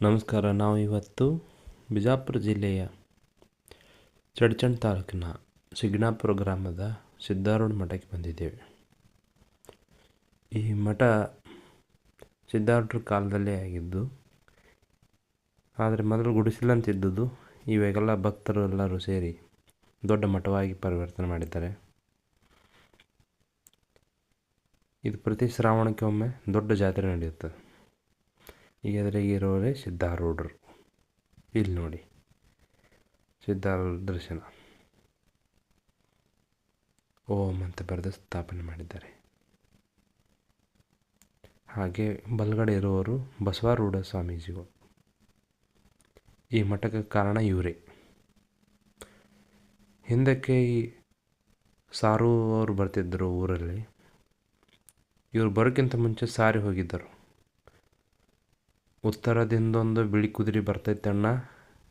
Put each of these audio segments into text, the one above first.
ನಮಸ್ಕಾರ, ನಾವು ಇವತ್ತು ಬಿಜಾಪುರ ಜಿಲ್ಲೆಯ ಚಡ್ಚಣ್ ತಾಲೂಕಿನ ಸಿಗ್ನಾಪುರ ಗ್ರಾಮದ ಸಿದ್ಧಾರೂಢ ಮಠಕ್ಕೆ ಬಂದಿದ್ದೇವೆ. ಈ ಮಠ ಸಿದ್ಧಾರೂಢರ ಕಾಲದಲ್ಲೇ ಆಗಿದ್ದು, ಆದರೆ ಮೊದಲು ಗುಡಿಸಲಂತಿದ್ದುದು ಇವಾಗೆಲ್ಲ ಭಕ್ತರು ಎಲ್ಲರೂ ಸೇರಿ ದೊಡ್ಡ ಮಠವಾಗಿ ಪರಿವರ್ತನೆ ಮಾಡಿದ್ದಾರೆ. ಇದು ಪ್ರತಿ ಶ್ರಾವಣಕ್ಕೆ ಒಮ್ಮೆ ದೊಡ್ಡ ಜಾತ್ರೆ ನಡೆಯುತ್ತದೆ. ಈಗ ಎದುರಿಗೆ ಇರೋರೇ ಸಿದ್ಧಾರೂಢರು. ಇಲ್ಲಿ ನೋಡಿ. ಸಿದ್ಧಾರೂಢ ದರ್ಶನ. ಓಂ ಅಂತ ಬರೆದು ಸ್ಥಾಪನೆ ಮಾಡಿದ್ದಾರೆ. ಹಾಗೆ ಬಲಗಡೆ ಇರುವವರು ಬಸವಾರೂಢ ಸ್ವಾಮೀಜಿಗಳು. ಈ ಮಠಕ್ಕೆ ಕಾರಣ ಇವರೇ. ಹಿಂದಕ್ಕೆ ಈ ಸಾರು ಅವರು ಬರ್ತಿದ್ದರು ಊರಲ್ಲಿ. ಇವರು ಬರೋಕ್ಕಿಂತ ಮುಂಚೆ ಸಾರಿ ಹೋಗಿದ್ದರು. ಉತ್ತರದಿಂದೊಂದು ಬಿಳಿ ಕುದುರೆ ಬರ್ತೈತಣ್ಣ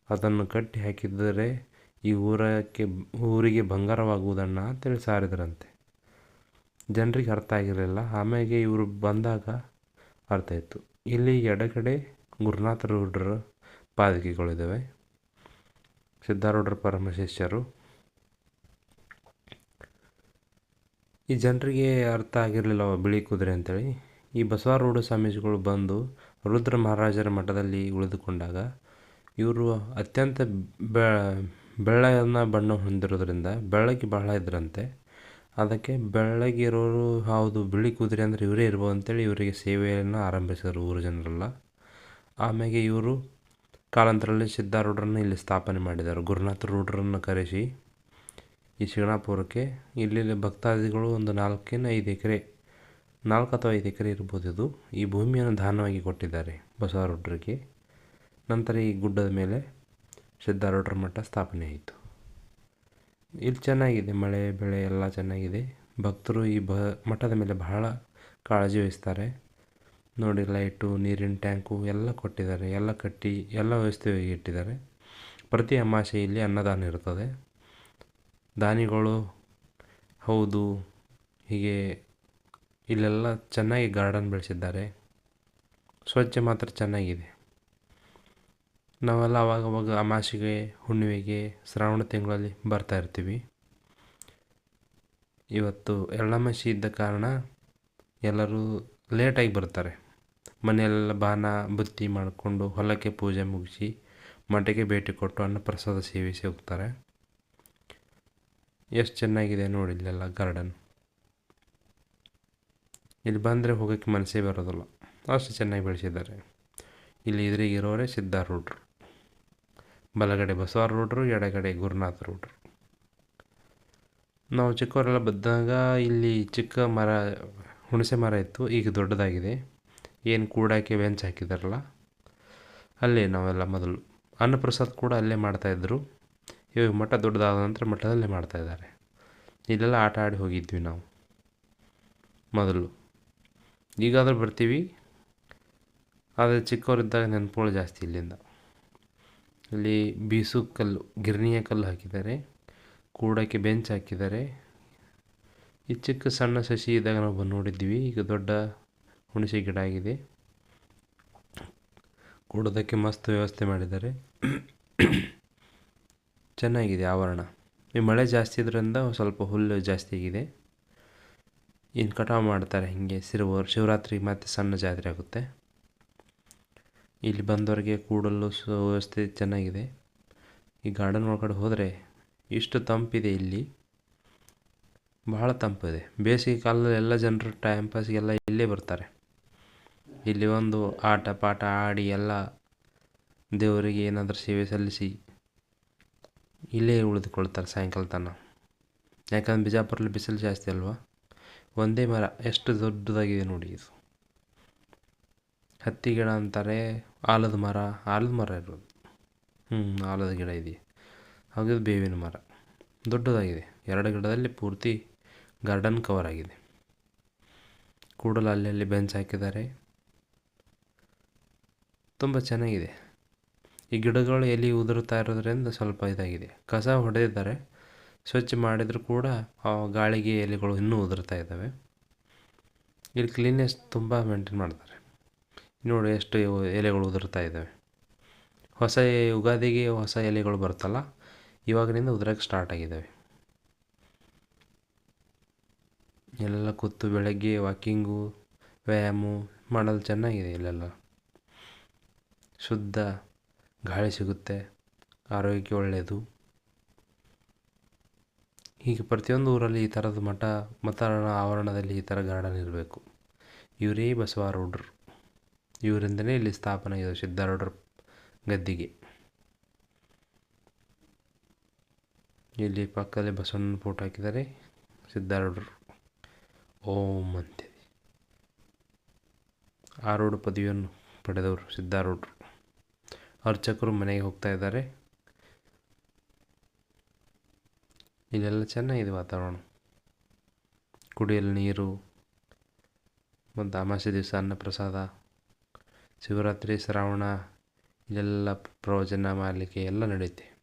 ಅದನ್ನು ಕಟ್ಟಿ ಹಾಕಿದರೆ ಈ ಊರಕ್ಕೆ, ಊರಿಗೆ ಬಂಗಾರವಾಗುವುದಣ್ಣ ಅಂತೇಳಿ ಸಾರಿದ್ರಂತೆ. ಜನರಿಗೆ ಅರ್ಥ ಆಗಿರಲಿಲ್ಲ. ಆಮೇಲೆ ಇವರು ಬಂದಾಗ ಅರ್ಥ ಆಯಿತು. ಇಲ್ಲಿ ಎಡಗಡೆ ಗುರುನಾಥರೂಢರ ಪಾದಕಿಗಳಿದ್ದಾವೆ ಸಿದ್ಧಾರೂಢರ ಪರಮ ಶಿಷ್ಯರು ಈ ಜನರಿಗೆ ಅರ್ಥ ಆಗಿರಲಿಲ್ಲ ಬಿಳಿ ಕುದುರೆ ಅಂತೇಳಿ. ಈ ಬಸವಾರೂಢ ಸ್ವಾಮೀಜಿಗಳು ಬಂದು ರುದ್ರ ಮಹಾರಾಜರ ಮಠದಲ್ಲಿ ಉಳಿದುಕೊಂಡಾಗ ಇವರು ಅತ್ಯಂತ ಬೆಳ್ಳನ ಬಣ್ಣ ಹೊಂದಿರೋದ್ರಿಂದ ಬೆಳ್ಳಗೆ ಬಹಳ ಇದ್ರಂತೆ. ಅದಕ್ಕೆ ಬೆಳ್ಳಗಿರೋರು ಹೌದು, ಬಿಳಿ ಕುದುರೆ ಅಂದರೆ ಇವರೇ ಇರ್ಬೋದು ಅಂತೇಳಿ ಇವರಿಗೆ ಸೇವೆಯನ್ನು ಆರಂಭಿಸಿದರು ಊರು ಜನರೆಲ್ಲ. ಆಮೇಲೆ ಇವರು ಕಾಲಾಂತರದಲ್ಲಿ ಸಿದ್ಧಾರೂಢರನ್ನು ಇಲ್ಲಿ ಸ್ಥಾಪನೆ ಮಾಡಿದರು, ಗುರುನಾಥ ರೂಢರನ್ನು ಕರೆಸಿ ಈ ಶಿಗಣಾಪುರಕ್ಕೆ ಇಲ್ಲಿ ಭಕ್ತಾದಿಗಳು ಒಂದು ನಾಲ್ಕಿನ ಐದು ಎಕರೆ ನಾಲ್ಕು ಅಥವಾ ಐದು ಎಕರೆ ಇರ್ಬೋದು ಇದು ಈ ಭೂಮಿಯನ್ನು ದಾನವಾಗಿ ಕೊಟ್ಟಿದ್ದಾರೆ ಬಸವರೊಡ್ರಿಗೆ ನಂತರ ಈ ಗುಡ್ಡದ ಮೇಲೆ ಸಿದ್ಧಾರೂಢರ ಮಠ ಸ್ಥಾಪನೆ ಆಯಿತು. ಇಲ್ಲಿ ಚೆನ್ನಾಗಿದೆ, ಮಳೆ, ಬೆಳೆ ಎಲ್ಲ ಚೆನ್ನಾಗಿದೆ. ಭಕ್ತರು ಈ ಬ, ಮಠದ ಮೇಲೆ ಬಹಳ ಕಾಳಜಿ ವಹಿಸ್ತಾರೆ. ನೋಡಿ, ಲೈಟು, ನೀರಿನ ಟ್ಯಾಂಕು ಎಲ್ಲ ಕೊಟ್ಟಿದ್ದಾರೆ. ಎಲ್ಲ ಕಟ್ಟಿ, ಎಲ್ಲ ವ್ಯವಸ್ಥೆ ಇಟ್ಟಿದ್ದಾರೆ. ಪ್ರತಿ ಅಮಾಸೆಯಲ್ಲಿ ಅನ್ನದಾನ ಇರ್ತದೆ. ದಾನಿಗಳು ಹೌದು, ಹೀಗೆ ಇಲ್ಲೆಲ್ಲ ಚೆನ್ನಾಗಿ ಗಾರ್ಡನ್ ಬೆಳೆಸಿದ್ದಾರೆ. ಸ್ವಚ್ಛ ಮಾತ್ರ ಚೆನ್ನಾಗಿದೆ. ನಾವೆಲ್ಲ ಅವಾಗವಾಗ ಅವಾಗ ಅಮಾಸೆಗೆ, ಹುಣ್ಣಿಮೆಗೆ, ಶ್ರಾವಣ ತಿಂಗಳಲ್ಲಿ ಬರ್ತಾ ಇರ್ತೀವಿ. ಇವತ್ತು ಎಳ್ಳಮಾಸಿ ಇದ್ದ ಕಾರಣ ಎಲ್ಲರೂ ಲೇಟಾಗಿ ಬರ್ತಾರೆ. ಮನೆಯಲ್ಲೆಲ್ಲ ಬಾನ ಬುತ್ತಿ ಮಾಡಿಕೊಂಡು ಹೊಲಕ್ಕೆ ಪೂಜೆ ಮುಗಿಸಿ ಮಠಕ್ಕೆ ಭೇಟಿ ಕೊಟ್ಟು ಅನ್ನ ಪ್ರಸಾದ ಸೇವಿಸಿ ಹೋಗ್ತಾರೆ. ಎಷ್ಟು ಚೆನ್ನಾಗಿದೆ ನೋಡಿ ಇಲ್ಲೆಲ್ಲ ಗಾರ್ಡನ್ ಇಲ್ಲಿ ಬಂದರೆ ಹೋಗೋಕ್ಕೆ ಮನಸ್ಸೇ ಬರೋದಿಲ್ಲ. ಅಷ್ಟು ಚೆನ್ನಾಗಿ ಬೆಳೆಸಿದ್ದಾರೆ. ಇಲ್ಲಿ ಎದುರಿಗಿರೋರೇ ಸಿದ್ಧಾರೂಢರು ಬಲಗಡೆ ಬಸವಾರೂಢರು ಎಡಗಡೆ ಗುರುನಾಥ ರೋಡ್ರು ನಾವು ಚಿಕ್ಕವರೆಲ್ಲ ಬಂದಾಗ ಇಲ್ಲಿ ಚಿಕ್ಕ ಮರ, ಹುಣಸೆ ಮರ ಇತ್ತು. ಈಗ ದೊಡ್ಡದಾಗಿದೆ. ಏನು ಕೂಡಕ್ಕೆ ಬೆಂಚ್ ಹಾಕಿದಾರಲ್ಲ, ಅಲ್ಲೇ ನಾವೆಲ್ಲ ಮೊದಲು ಅನ್ನಪ್ರಸಾದ್ ಕೂಡ ಅಲ್ಲೇ ಮಾಡ್ತಾಯಿದ್ರು ಇವಾಗ ಮಠ ದೊಡ್ಡದಾದ ನಂತರ ಮಠದಲ್ಲೇ ಮಾಡ್ತಾಯಿದ್ದಾರೆ ಇಲ್ಲೆಲ್ಲ ಆಟ ಆಡಿ ಹೋಗಿದ್ವಿ ನಾವು. ಮೊದಲು. ಈಗಾದರೂ ಬರ್ತೀವಿ, ಆದರೆ ಚಿಕ್ಕವರಿದ್ದಾಗ ನೆನಪುಗಳು ಜಾಸ್ತಿ ಇಲ್ಲಿಂದ. ಇಲ್ಲಿ ಬೀಸು ಕಲ್ಲು, ಗಿರಣಿಯ ಕಲ್ಲು ಹಾಕಿದ್ದಾರೆ, ಕೂಡಕ್ಕೆ ಬೆಂಚ್ ಹಾಕಿದ್ದಾರೆ. ಈ ಚಿಕ್ಕ ಸಣ್ಣ ಸಸಿ ಇದ್ದಾಗ ನಾವು ಬಂದು ನೋಡಿದ್ವಿ ಈಗ ದೊಡ್ಡ ಹುಣಸೆ ಗಿಡ ಆಗಿದೆ. ಕೂಡೋದಕ್ಕೆ ಮಸ್ತ್ ವ್ಯವಸ್ಥೆ ಮಾಡಿದ್ದಾರೆ. ಚೆನ್ನಾಗಿದೆ ಆವರಣ. ಈ ಮಳೆ ಜಾಸ್ತಿ ಇದರಿಂದ ಸ್ವಲ್ಪ ಹುಲ್ಲು ಜಾಸ್ತಿ ಆಗಿದೆ. ಇನ್ನು ಕಟಾವು ಮಾಡ್ತಾರೆ ಹೀಗೆ ಸಿರುವ ಶಿವರಾತ್ರಿ ಮತ್ತು ಸಣ್ಣ ಜಾತ್ರೆ ಆಗುತ್ತೆ. ಇಲ್ಲಿ ಬಂದವರಿಗೆ ಕೂಡಲು ಸುವ್ಯವಸ್ಥೆ ವ್ಯವಸ್ಥೆ ಚೆನ್ನಾಗಿದೆ. ಈ ಗಾರ್ಡನ್ ಒಳಗಡೆ ಹೋದರೆ ಇಷ್ಟು ತಂಪಿದೆ ಇಲ್ಲಿ. ಬಹಳ ತಂಪಿದೆ. ಬೇಸಿಗೆ ಕಾಲದಲ್ಲಿ ಎಲ್ಲ ಜನರು ಟೈಮ್ ಪಾಸ್ಗೆಲ್ಲ ಇಲ್ಲೇ ಬರ್ತಾರೆ. ಇಲ್ಲಿ ಒಂದು ಆಟ ಪಾಠ ಆಡಿ ಎಲ್ಲ ದೇವರಿಗೆ ಏನಾದರೂ ಸೇವೆ ಸಲ್ಲಿಸಿ ಇಲ್ಲೇ ಉಳಿದುಕೊಳ್ತಾರೆ ಸಾಯಂಕಾಲ ತನಕ. ಯಾಕಂದ್ರೆ ಬಿಜಾಪುರಲ್ಲಿ ಬಿಸಿಲು ಜಾಸ್ತಿ ಅಲ್ವಾ? ಒಂದೇ ಮರ, ಎಷ್ಟು ದೊಡ್ಡದಾಗಿದೆ ನೋಡಿ ಇದು. ಹತ್ತಿ ಗಿಡ ಅಂತಾರೆ, ಆಲದ ಮರ ಆಲದ ಮರ ಇರೋದು ಹ್ಞೂ ಆಲದ ಗಿಡ ಇದೆ. ಹಾಗೆ ಬೇವಿನ ಮರ. ದೊಡ್ಡದಾಗಿದೆ. ಎರಡು ಗಿಡದಲ್ಲಿ ಪೂರ್ತಿ ಗಾರ್ಡನ್ ಕವರ್ ಆಗಿದೆ. ಕೂಡಲು ಅಲ್ಲಲ್ಲಿ ಬೆಂಚ್ ಹಾಕಿದ್ದಾರೆ. ತುಂಬ ಚೆನ್ನಾಗಿದೆ. ಈ ಗಿಡಗಳು ಎಲ್ಲಿ ಉದುರುತ್ತಾ ಇರೋದ್ರಿಂದ ಸ್ವಲ್ಪ ಇದಾಗಿದೆ. ಕಸ ಹೊಡೆದಿದ್ದಾರೆ. ಸ್ವಚ್ಛ ಮಾಡಿದರೂ ಕೂಡ ಆ ಗಾಳಿಗೆ ಎಲೆಗಳು ಇನ್ನೂ ಉದುರ್ತಾ ಇದ್ದಾವೆ. ಇಲ್ಲಿ ಕ್ಲೀನ್ನೆಸ್ ತುಂಬ ಮೇಂಟೈನ್ ಮಾಡ್ತಾರೆ. ನೋಡಿ ಎಷ್ಟು ಎಲೆಗಳು ಉದುರ್ತಾ ಇದ್ದಾವೆ. ಹೊಸ ಯುಗಾದಿಗೆ ಹೊಸ ಎಲೆಗಳು ಬರುತ್ತಲ್ಲ, ಇವಾಗಿನಿಂದ ಉದುರಕ್ಕೆ ಸ್ಟಾರ್ಟ್ ಆಗಿದ್ದಾವೆ. ಎಲ್ಲ ಕೂತು ಬೆಳಗ್ಗೆ ವಾಕಿಂಗು ವ್ಯಾಯಾಮ ಮಾಡಲು ಚೆನ್ನಾಗಿದೆ ಇಲ್ಲೆಲ್ಲ. ಶುದ್ಧ ಗಾಳಿ ಸಿಗುತ್ತೆ ಆರೋಗ್ಯಕ್ಕೆ ಒಳ್ಳೆಯದು ಹೀಗೆ ಪ್ರತಿಯೊಂದು ಊರಲ್ಲಿ ಈ ಥರದ ಮಠ ಮತ ಆವರಣದಲ್ಲಿ ಈ ಥರ ಗಾರ್ಡನ್ ಇರಬೇಕು. ಇವರೇ ಬಸವಾರೂಢರು. ಇವರಿಂದನೇ ಇಲ್ಲಿ ಸ್ಥಾಪನೆ ಆಗಿದೆ ಸಿದ್ಧಾರೂಢರ ಗದ್ದಿಗೆ. ಇಲ್ಲಿ ಪಕ್ಕದಲ್ಲಿ ಬಸವಣ್ಣನ ಫೋಟೋ ಹಾಕಿದ್ದಾರೆ ಸಿದ್ಧಾರೂಢರು. ಓಂ ಅಂತೇಳಿ ಆರೂಢ ಪದವಿಯನ್ನು ಪಡೆದವರು ಸಿದ್ಧಾರೂಢರು. ಅರ್ಚಕರು ಮನೆಗೆ ಹೋಗ್ತಾ ಇದ್ದಾರೆ. ಇಲ್ಲೆಲ್ಲ ಚೆನ್ನಾಗಿದೆ ವಾತಾವರಣ. ಕುಡಿಯಲು ನೀರು ಮತ್ತು ಅಮಾವಾಸ್ಯೆ ದಿವಸ ಅನ್ನಪ್ರಸಾದ ಶಿವರಾತ್ರಿ, ಶ್ರಾವಣ ಇಲ್ಲೆಲ್ಲ ಪ್ರವಚನ ಮಾಡಲಿಕ್ಕೆ ಎಲ್ಲ ನಡೆಯುತ್ತೆ.